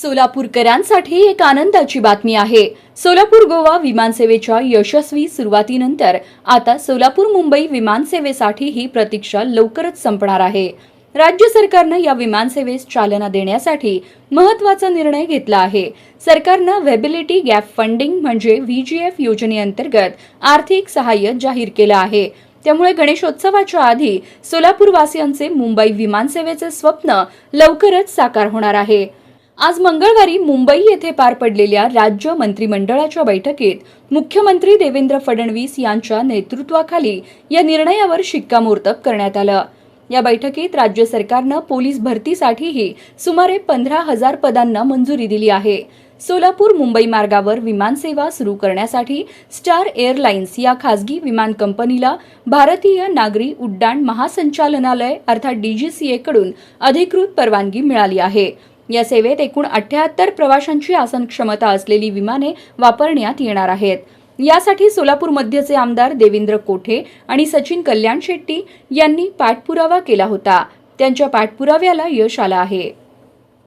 सोलापूरकरांसाठी एक आनंदाची बातमी आहे. सोलापूर गोवा विमानसेवेच्या यशस्वी सुरुवातीनंतर आता सोलापूर मुंबई विमानसेवेसाठी ही प्रतीक्षा लवकरच संपणार आहे. राज्य सरकारनं या विमानसेवेस चालना देण्यासाठी महत्त्वाचा निर्णय घेतला आहे. सरकारनं व्हेबिलिटी गॅप फंडिंग म्हणजे व्हीजीएफ योजनेअंतर्गत आर्थिक सहाय्य जाहीर केलं आहे. त्यामुळे गणेशोत्सवाच्या आधी सोलापूरवासियांचे मुंबई विमानसेवेचे स्वप्न लवकरच साकार होणार आहे. आज मंगळवारी मुंबई येथे पार पडलेल्या राज्य मंत्रिमंडळाच्या बैठकीत मुख्यमंत्री देवेंद्र फडणवीस यांच्या नेतृत्वाखाली या निर्णयावर शिक्कामोर्तब करण्यात आलं. या बैठकीत राज्य सरकारनं पोलीस भरतीसाठीही सुमारे पंधरा हजार पदांना मंजुरी दिली आहे. सोलापूर मुंबई मार्गावर विमानसेवा सुरू करण्यासाठी स्टार एअरलाइन्स या खासगी विमान कंपनीला भारतीय नागरी उड्डाण महासंचालनालय अर्थात डीजीसीए कडून अधिकृत परवानगी मिळाली आहे. या सेवेत एकूण अठ्याहत्तर प्रवाशांची आसन क्षमता असलेली विमाने वापरण्यात येणार आहेत. यासाठी सोलापूर मध्यचे आमदार देवेंद्र कोठे आणि सचिन कल्याण शेट्टी यांनी पाठपुरावा केला होता. त्यांच्या पाठपुराव्याला यश आलं आहे.